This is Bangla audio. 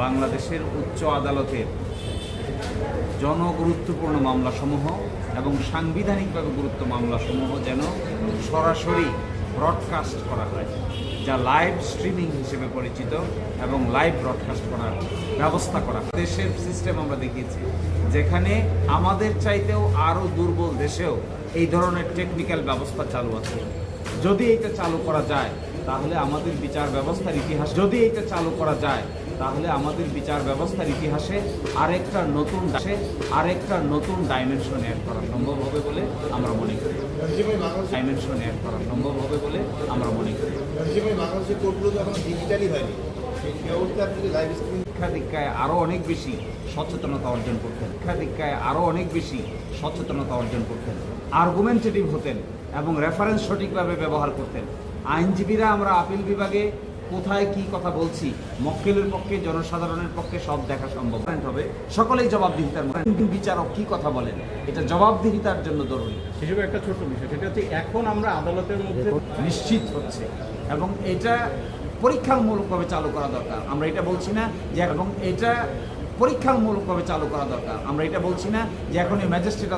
বাংলাদেশের উচ্চ আদালতের জনগুরুত্বপূর্ণ মামলাসমূহ এবং সাংবিধানিকভাবে গুরুত্ব মামলাসমূহ যেন সরাসরি ব্রডকাস্ট করা হয়, যা লাইভ স্ট্রিমিং হিসেবে পরিচিত এবং লাইভ ব্রডকাস্ট করার ব্যবস্থা করা। দেশের সিস্টেম আমরা দেখিয়েছি, যেখানে আমাদের চাইতেও আরও দুর্বল দেশেও এই ধরনের টেকনিক্যাল ব্যবস্থা চালু আছে যদি এটা চালু করা যায়, তাহলে আমাদের বিচার ব্যবস্থার ইতিহাস যদি এটা চালু করা যায় তাহলে আমাদের বিচার ব্যবস্থার ইতিহাসে আরেকটা নতুন দাসে আরেকটা নতুন ডাইমেনশন অ্যাড করা সম্ভব হবে বলে আমরা মনে করি। ডাইমেনশন অ্যাড করা সম্ভব হবে বলে আমরা মনে করি। বাংলাদেশের শিক্ষা দীক্ষায় আরও অনেক বেশি সচেতনতা অর্জন করতেন। শিক্ষা দীক্ষায় আরও অনেক বেশি সচেতনতা অর্জন করতেন। আর্গুমেন্টেটিভ হতেন এবং রেফারেন্স সঠিকভাবে ব্যবহার করতেন। আইনজীবীরা আমরা আপিল বিভাগে কোথায় কি কথা বলছি? মক্কেলের পক্ষে জনসাধারণের পক্ষে সব দেখা সম্ভব। হবে সকলেই জবাবদিহিতার বিচারক কি কথা বলেন? এটা জবাবদিহিতার জন্য জরুরি। হিসেবে একটা ছোট বিষয়। সেটা হচ্ছে এখন আমরা আদালতের মধ্যে নিশ্চিত হচ্ছে। এবং এটা পরীক্ষামূলকভাবে চালু করা দরকার। আমরা এটা বলছি না যে এবং এটা পরীক্ষামূলকভাবে চালু করা দরকার। আমরা এটা বলছি না যে এখন এই ম্যাজিস্ট্রেট